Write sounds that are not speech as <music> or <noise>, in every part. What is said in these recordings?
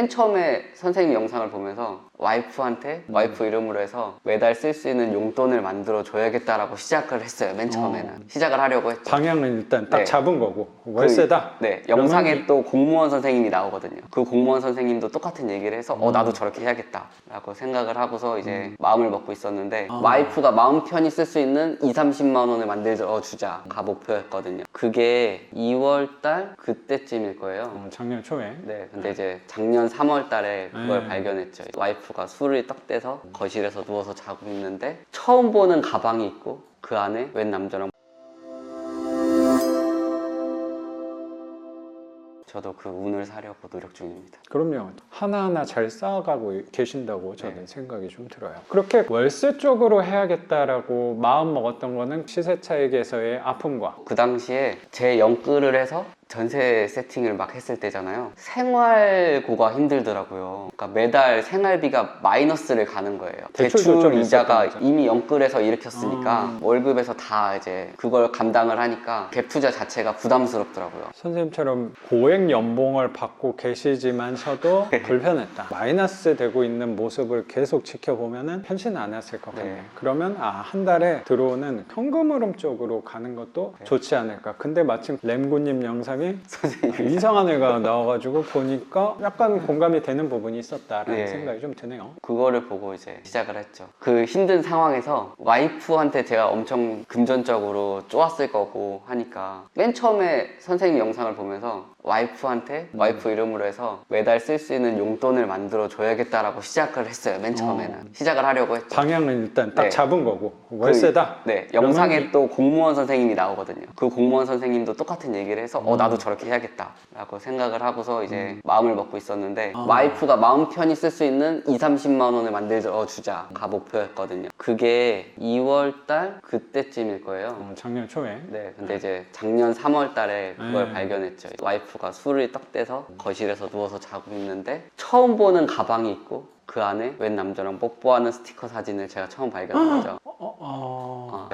맨 처음에 선생님 영상을 보면서 와이프한테 음. 와이프 이름으로 해서 매달 쓸 수 있는 용돈을 만들어 줘야겠다라고 시작을 했어요. 맨 처음에는 어. 시작을 하려고 했죠. 방향은 일단 딱 네. 잡은 거고 월세다. 네, 영상에 또 공무원 선생님이 나오거든요. 그 공무원 선생님도 똑같은 얘기를 해서 어 음. 나도 저렇게 해야겠다라고 생각을 하고서 이제 마음을 먹고 있었는데 아. 와이프가 마음 편히 쓸 수 있는 2, 30만 원을 만들어 주자가 목표였거든요. 그게 2월 달 그때쯤일 거예요. 어, 작년 초에 네, 근데 이제 작년 3월 달에 그걸 네. 발견했죠. 와이프가 술을 딱 떼서 거실에서 누워서 자고 있는데 처음 보는 가방이 있고 그 안에 웬 남자랑 저도 그 운을 사려고 노력 중입니다. 그럼요. 하나하나 잘 쌓아가고 계신다고 저는 네. 생각이 좀 들어요. 그렇게 월세 쪽으로 해야겠다라고 마음 먹었던 거는 시세 차익에서의 아픔과 그 당시에 제 영끌을 해서 전세 세팅을 막 했을 때잖아요. 생활고가 힘들더라고요. 그러니까 매달 생활비가 마이너스를 가는 거예요. 대출도 좀 대출 이자가. 이미 영끌해서 일으켰으니까 아. 월급에서 다 이제 그걸 감당을 하니까 갭 투자 자체가 부담스럽더라고요. 선생님처럼 고액 연봉을 받고 계시지만서도 네. <laughs> 불편했다. 마이너스 되고 있는 모습을 계속 지켜보면은 편신 안 했을 것 네. 같네요. 그러면 아, 한 달에 들어오는 현금 흐름 쪽으로 가는 것도 네. 좋지 않을까. 근데 마침 램구님 영상 이 선생님. 이상한 애가 나와가지고 보니까 약간 공감이 되는 부분이 있었다라는 네. 생각이 좀 드네요. 그거를 보고 이제 시작을 했죠. 그 힘든 상황에서 와이프한테 제가 엄청 금전적으로 쪼았을 거고 하니까 맨 처음에 선생님 영상을 보면서 와이프한테 음. 와이프 이름으로 해서 매달 쓸 수 있는 용돈을 만들어 줘야겠다라고 시작을 했어요. 맨 처음에는 어. 시작을 하려고 했죠. 방향은 일단 딱 네. 잡은 거고 월세다. 네, 영상에 또 공무원 선생님이 나오거든요. 그 공무원 선생님도 똑같은 얘기를 해서 어 음. 나도 저렇게 해야겠다라고 생각을 하고서 이제 마음을 먹고 있었는데 아. 와이프가 마음 편히 쓸 수 있는 2, 30만 원을 만들어 주자 가 목표였거든요. 그게 2월 달 그때쯤일 거예요. 어, 작년 초에 네, 근데 이제 작년 3월 달에 그걸 네. 발견했죠. 와이프가 술을 딱 떼서 거실에서 누워서 자고 있는데 처음 보는 가방이 있고 그 안에 웬 남자랑 뽀뽀하는 스티커 사진을 제가 처음 발견한 거죠. 어, 어,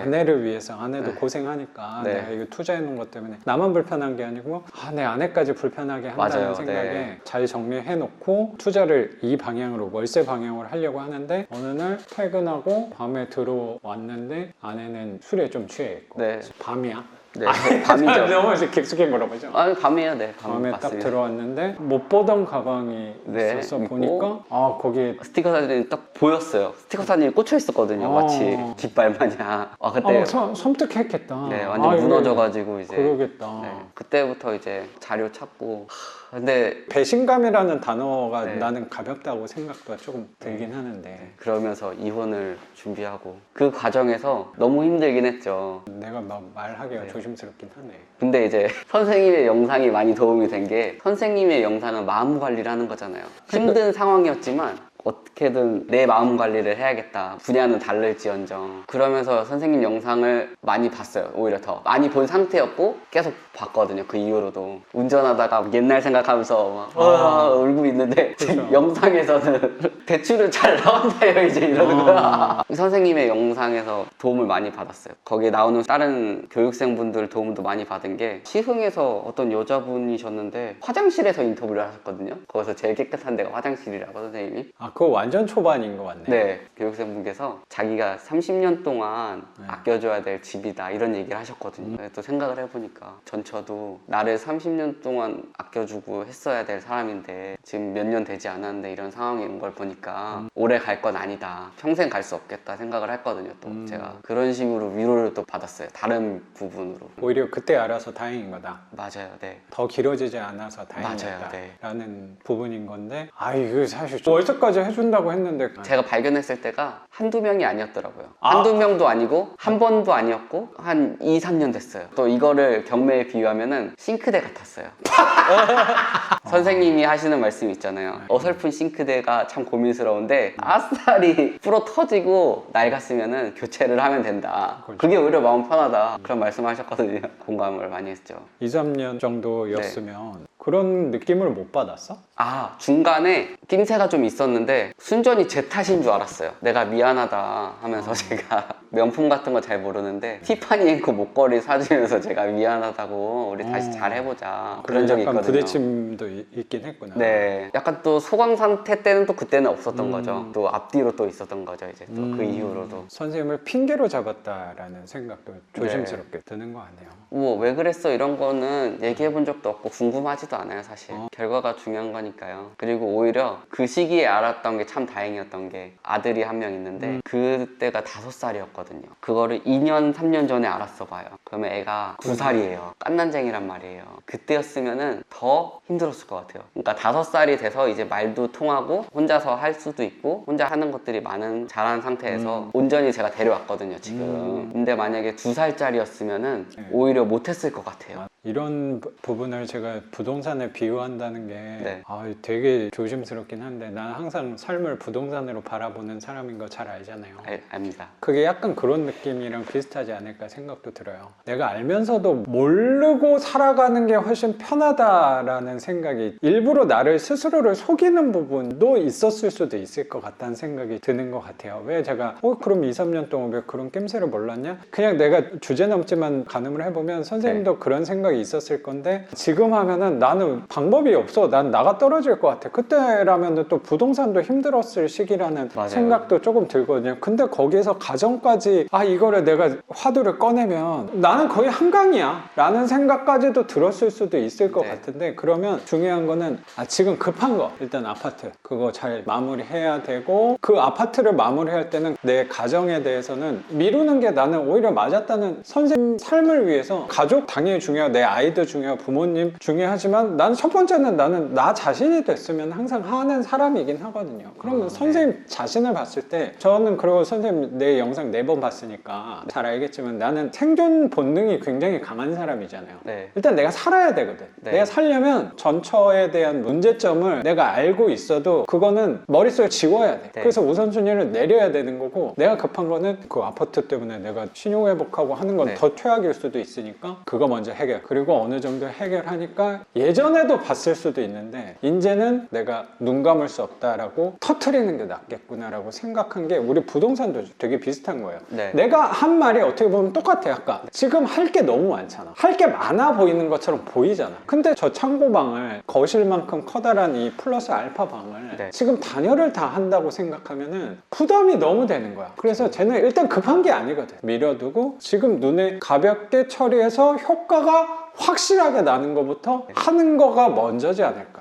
아, 네. 아내를 위해서 아내도 네. 고생하니까 네. 내가 이거 투자해 놓은 것 때문에 나만 불편한 게 아니고 아, 내 아내까지 불편하게 한다는 맞아요. 생각에 네. 잘 정리해 놓고 투자를 이 방향으로 월세 방향으로 하려고 하는데 어느 날 퇴근하고 밤에 들어왔는데 아내는 술에 좀 취해 있고 네, 밤이야? 네, <laughs> 밤이죠. 너무 이제 깊숙이 물어보죠. 아, 밤이에요, 네, 밤 밤에 딱 맞습니다. 들어왔는데 못 보던 가방이 네, 있어서 있고. 보니까 아 거기 스티커 사진이 딱 보였어요. 스티커 사진이 꽂혀 있었거든요, 어. 마치 깃발 마냥. 아 그때 아, 섬- 섬뜩했겠다. 네 완전 아, 이거 무너져가지고 이제 그러겠다. 네, 그때부터 이제 자료 찾고. 하, 근데 배신감이라는 단어가 네. 나는 가볍다고 생각도 조금 들긴 하는데 그러면서 이혼을 준비하고 그 과정에서 너무 힘들긴 했죠. 내가 막 말하기가 네. 조심스럽긴 하네. 근데 이제 <laughs> 선생님의 영상이 많이 도움이 된 게 선생님의 영상은 마음 관리를 하는 거잖아요. 힘든 상황이었지만 어떻게든 내 마음 관리를 해야겠다. 분야는 다를지언정. 그러면서 선생님 영상을 많이 봤어요. 오히려 더. 많이 본 상태였고 계속 봤거든요. 그 이후로도. 운전하다가 옛날 생각하면서 막 와, 울고 있는데 지금 <laughs> 그렇죠. 영상에서는 <laughs> 대출을 잘 나온다요. 이제 이러는 아. 거야. 선생님의 영상에서 도움을 많이 받았어요. 거기에 나오는 다른 교육생분들 도움도 많이 받은 게 시흥에서 어떤 여자분이셨는데 화장실에서 인터뷰를 하셨거든요. 거기서 제일 깨끗한 데가 화장실이라고 선생님이. 아 그거 완전 초반인 것 같네. 네, 교육생분께서 자기가 30년 동안 네. 아껴줘야 될 집이다 이런 얘기를 하셨거든요. 근데 또 생각을 해보니까 전처도 나를 30년 동안 아껴주고 했어야 될 사람인데 지금 몇 년 되지 않았는데 이런 상황인 걸 보니까 음. 오래 갈 건 아니다. 평생 갈 수 없겠다 생각을 했거든요. 또 음. 제가 그런 식으로 위로를 또 받았어요. 다른 부분으로. 오히려 그때 알아서 다행인 거다. 맞아요, 네. 더 길어지지 않아서 맞아요, 다행이다. 네. 라는 부분인 건데 아 이거 사실 월세까지 해준다고 했는데 제가 발견했을 때가 한두 명이 아니었더라고요. 아. 한두 명도 아니고 한 번도 아니었고 한 2, 3년 됐어요. 또 이거를 경매에 비유하면 은 싱크대 같았어요. <laughs> 선생님이 하시는 말씀 있잖아요. 어설픈 싱크대가 참 고민스러운데 아싸리 불어 터지고 낡았으면 은 교체를 하면 된다. 그렇죠. 그게 오히려 마음 편하다. 그런 말씀하셨거든요. 공감을 많이 했죠. 2, 3년 정도였으면 그런 느낌을 못 받았어? 아 중간에 낌새가 좀 있었는데 순전히 제 탓인 줄 알았어요 내가 미안하다 하면서 제가 <laughs> 명품 같은 거 잘 모르는데 티파니 앵커 목걸이 사주면서 제가 미안하다고 우리 다시 어. 잘 해보자 그런 적이 약간 있거든요 부딪힘도 이- 있긴 했구나. 네 약간 또 소강 상태 때는 또 그때는 없었던 음. 거죠 또 앞뒤로 또 있었던 거죠 이제 또 그 음, 이후로도 선생님을 핑계로 잡았다라는 생각도 네. 조심스럽게 드는 거 아니에요? 뭐왜 그랬어 이런 거는 얘기해 본 적도 없고 궁금하지도 않아요 사실 어. 결과가 중요한 거니까요 그리고 오히려 그 시기에 알았던 게 참 다행이었던 게 아들이 한 명 있는데 음. 그때가 다섯 살이었거든요 그거를 2년 3년 전에 알았어 봐요 그러면 애가 두 살이에요 깐난쟁이란 말이에요 그때였으면은 더 힘들었을 것 같아요 그러니까 다섯 살이 돼서 이제 말도 통하고 혼자서 할 수도 있고 혼자 하는 것들이 많은 자란 상태에서 음. 온전히 제가 데려왔거든요 지금 음. 근데 만약에 두 살짜리였으면은 네. 오히려 못했을 것 같아요. 이런 부- 부분을 제가 부동산에 비유한다는 게 네. 아, 되게 조심스럽긴 한데 난 항상 삶을 부동산으로 바라보는 사람인 거 잘 알잖아요. 알, 압니다. 그게 약간 그런 느낌이랑 비슷하지 않을까 생각도 들어요. 내가 알면서도 모르고 살아가는 게 훨씬 편하다라는 생각이 일부러 나를 스스로를 속이는 부분도 있었을 수도 있을 것 같다는 생각이 드는 것 같아요. 왜 제가 어 그럼 2, 3년 동안 왜 그런 낌새를 몰랐냐? 그냥 내가 주제 넘지만 가늠을 해보면 선생님도 그런 생각이 있었을 건데 지금 하면은 나는 방법이 없어. 난 나가 떨어질 것 같아. 그때라면은 또 부동산도 힘들었을 시기라는 맞아요. 생각도 조금 들거든요. 근데 거기에서 가정까지 아 이거를 내가 화두를 꺼내면 나는 거의 한강이야 라는 생각까지도 들었을 수도 있을 것 네. 같은데 그러면 중요한 거는 아 지금 급한 거 일단 아파트 그거 잘 마무리해야 되고 그 아파트를 마무리할 때는 내 가정에 대해서는 미루는 게 나는 오히려 맞았다는 선생님 삶을 위해서 가족 당연히 중요하고 내 아이도 중요하고 부모님 중요하지만 나는 첫 번째는 나는 나 자신이 됐으면 항상 하는 사람이긴 하거든요. 그러면 아, 네. 선생님 자신을 봤을 때 저는 그리고 선생님 내 영상 네 번 봤으니까 잘 알겠지만 나는 생존 본능이 굉장히 강한 사람이잖아요. 네. 일단 내가 살아야 되거든. 네. 내가 살려면 전처에 대한 문제점을 내가 알고 있어도 그거는 머릿속에 지워야 돼. 네. 그래서 우선순위를 내려야 되는 거고 내가 급한 거는 그 아파트 때문에 내가 신용 회복하고 하는 건 네. 더 최악일 수도 있으니까 그거 먼저 해결. 그리고 어느 정도 해결하니까 예전에도 봤을 수도 있는데 이제는 내가 눈 감을 수 없다라고 터트리는 게 낫겠구나라고 생각한 게 우리 부동산도 되게 비슷한 거예요. 네. 내가 한 말이 어떻게 보면 똑같아 아까 지금 할 게 너무 많잖아 할 게 많아 보이는 것처럼 보이잖아 근데 저 창고방을 거실만큼 커다란 이 플러스 알파 방을 네. 지금 단열을 다 한다고 생각하면은 부담이 너무 되는 거야 그래서 쟤는 일단 급한 게 아니거든 밀어두고 지금 눈에 가볍게 처리해서 효과가 확실하게 나는 것부터 하는 거가 먼저지 않을까